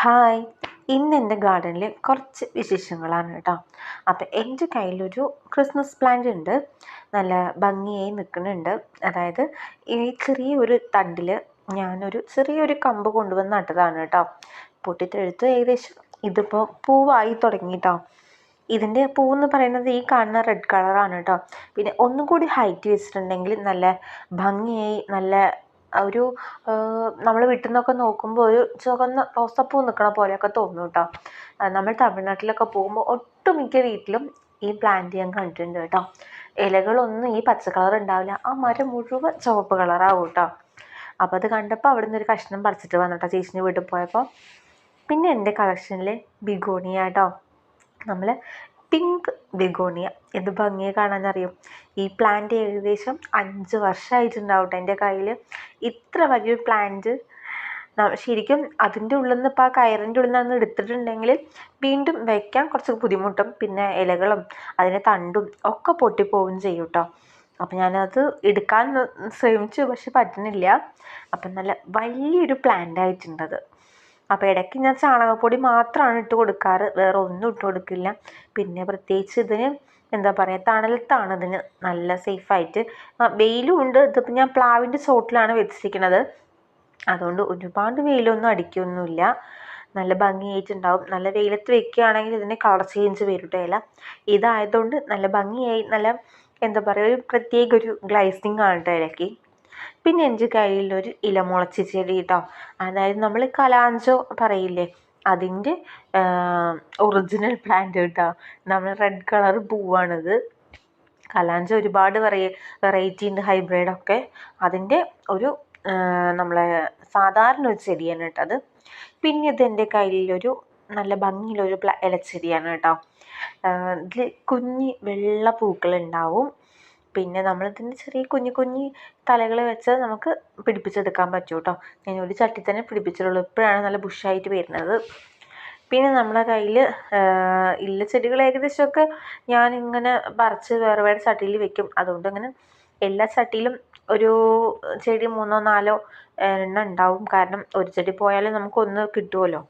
Hi ഇന്ന് എന്റെ ഗാർഡനിൽ കുറച്ച് വിശേഷങ്ങളാണ് കേട്ടോ. അപ്പം എന്റെ കയ്യിലൊരു ക്രിസ്മസ് പ്ലാന്റ് ഉണ്ട്. നല്ല ഭംഗിയായി നിൽക്കുന്നുണ്ട്. അതായത് ഈ ചെറിയൊരു തണ്ടിൽ ഞാനൊരു ചെറിയൊരു കമ്പ് കൊണ്ടുവന്ന് നട്ടതാണ് കേട്ടോ. പൊട്ടിത്തെഴുത്ത് ഏകദേശം ഇതിപ്പോൾ പൂവായി തുടങ്ങി കേട്ടോ ഇതിന്റെ എന്ന് പറയുന്നത് ഈ കാണുന്ന റെഡ് കളറാണ് കേട്ടോ. പിന്നെ ഒന്നും കൂടി ഹൈറ്റ് വെച്ചിട്ടുണ്ടെങ്കിൽ നല്ല ഭംഗിയായി നല്ല ഒരു നമ്മൾ വീട്ടിൽ നിന്നൊക്കെ നോക്കുമ്പോൾ ഒരു ചുവന്ന റോസാപ്പൂ നിൽക്കണ പോലെയൊക്കെ തോന്നും കേട്ടോ നമ്മൾ തമിഴ്നാട്ടിലൊക്കെ പോകുമ്പോൾ ഒട്ടുമിക്ക വീട്ടിലും ഈ പ്ലാന്റ് ഞാൻ കണ്ടിട്ടുണ്ട് കേട്ടോ ഇലകളൊന്നും ഈ പച്ച കളർ ഉണ്ടാവില്ല ആ മരം മുഴുവൻ ചുവപ്പ് കളറാവും കേട്ടോ അപ്പോൾ അത് കണ്ടപ്പോൾ അവിടെ നിന്ന് ഒരു കഷ്ണം പറിച്ചിട്ട് വന്നു കേട്ടോ ചേച്ചിന്റെ വീട്ടിൽ പോയപ്പോൾ പിന്നെ എന്റെ കളക്ഷനിൽ ബിഗോണിയ കേട്ടോ നമ്മൾ പിങ്ക് ബിഗോണിയ എന്ത് ഭംഗിയെ കാണാനറിയും? ഈ പ്ലാന്റ് ഏകദേശം അഞ്ച് വർഷമായിട്ടുണ്ടാവും എന്റെ കയ്യിൽ ഇത്ര വലിയൊരു പ്ലാന്റ് ശരിക്കും അതിന്റെ ഉള്ളിൽ നിന്ന് ഇപ്പോൾ ആ കയറിന്റെ ഉള്ളിൽ നിന്ന് എടുത്തിട്ടുണ്ടെങ്കിൽ വീണ്ടും വയ്ക്കാൻ കുറച്ച് ബുദ്ധിമുട്ടും പിന്നെ ഇലകളും അതിന്റെ തണ്ടും ഒക്കെ പൊട്ടിപ്പോവുകയും ചെയ്യും കേട്ടോ അപ്പം ഞാനത് എടുക്കാൻ ശ്രമിച്ചു പക്ഷെ പറ്റുന്നില്ല. അപ്പം നല്ല വലിയൊരു പ്ലാന്റ് ആയിട്ടുണ്ടത് അപ്പോൾ ഇടയ്ക്ക് ഞാൻ ചാണകപ്പൊടി മാത്രമാണ് ഇട്ട് കൊടുക്കാറ്. വേറെ ഒന്നും ഇട്ട് കൊടുക്കില്ല. പിന്നെ പ്രത്യേകിച്ച് ഇതിന് എന്താ പറയുക തണലത്താണ് ഇതിന് നല്ല സേഫായിട്ട് വെയിലും ഉണ്ട്. ഇതിപ്പോൾ ഞാൻ പ്ലാവിന്റെ ചോട്ടിലാണ് വെച്ചിരിക്കുന്നത്. അതുകൊണ്ട് ഒരുപാട് വെയിലൊന്നും അടിക്കൊന്നുമില്ല. നല്ല ഭംഗിയായിട്ടുണ്ടാവും. നല്ല വെയിലത്ത് വെക്കുകയാണെങ്കിൽ ഇതിന് കളർ ചേഞ്ച് വരും ഇല. ഇതായതുകൊണ്ട് നല്ല ഭംഗിയായി നല്ല എന്താ പറയുക ഒരു പ്രത്യേക ഒരു ഗ്ലൈസിങ് ആണ് കേട്ടോ ഇലയ്ക്ക്. പിന്നെ എന്റെ കയ്യിലൊരു ഇലമുളച്ചി ചെടി കേട്ടോ അതായത് നമ്മൾ കലാഞ്ചോ പറയില്ലേ? അതിന്റെ ഒറിജിനൽ പ്ലാന്റ് കേട്ടോ നമ്മൾ റെഡ് കളർ പൂവാണിത്. കലാഞ്ച ഒരുപാട് വെറൈ വെറൈറ്റി ഉണ്ട് ഹൈബ്രിഡൊക്കെ അതിന്റെ ഒരു നമ്മളെ സാധാരണ ഒരു ചെടിയാണ് കേട്ടോ അത്. പിന്നെ ഇത് എന്റെ കയ്യിലൊരു നല്ല ഭംഗിയുള്ളൊരു ഇലച്ചെടിയാണ് കേട്ടോ. ഇതിൽ കുഞ്ഞി വെള്ള പൂക്കളുണ്ടാവും. പിന്നെ നമ്മളിതിന് ചെറിയ കുഞ്ഞു കുഞ്ഞു തലകൾ വെച്ച് നമുക്ക് പിടിപ്പിച്ചെടുക്കാൻ പറ്റും കേട്ടോ ഞാൻ ഒരു ചട്ടി തന്നെ പിടിപ്പിച്ചിട്ടുള്ളൂ. ഇപ്പോഴാണ് നല്ല ബുഷായിട്ട് വരുന്നത്. പിന്നെ നമ്മുടെ കയ്യിൽ ഇല്ല ചെടികൾ ഏകദേശമൊക്കെ ഞാനിങ്ങനെ പറിച്ച് വേറെ വേറെ ചട്ടിയിൽ വെക്കും. അതുകൊണ്ട് അങ്ങനെ എല്ലാ ചട്ടിയിലും ഒരു ചെടി മൂന്നോ നാലോ എണ്ണം ഉണ്ടാവും. കാരണം ഒരു ചെടി പോയാലും നമുക്കൊന്ന് കിട്ടുമല്ലോ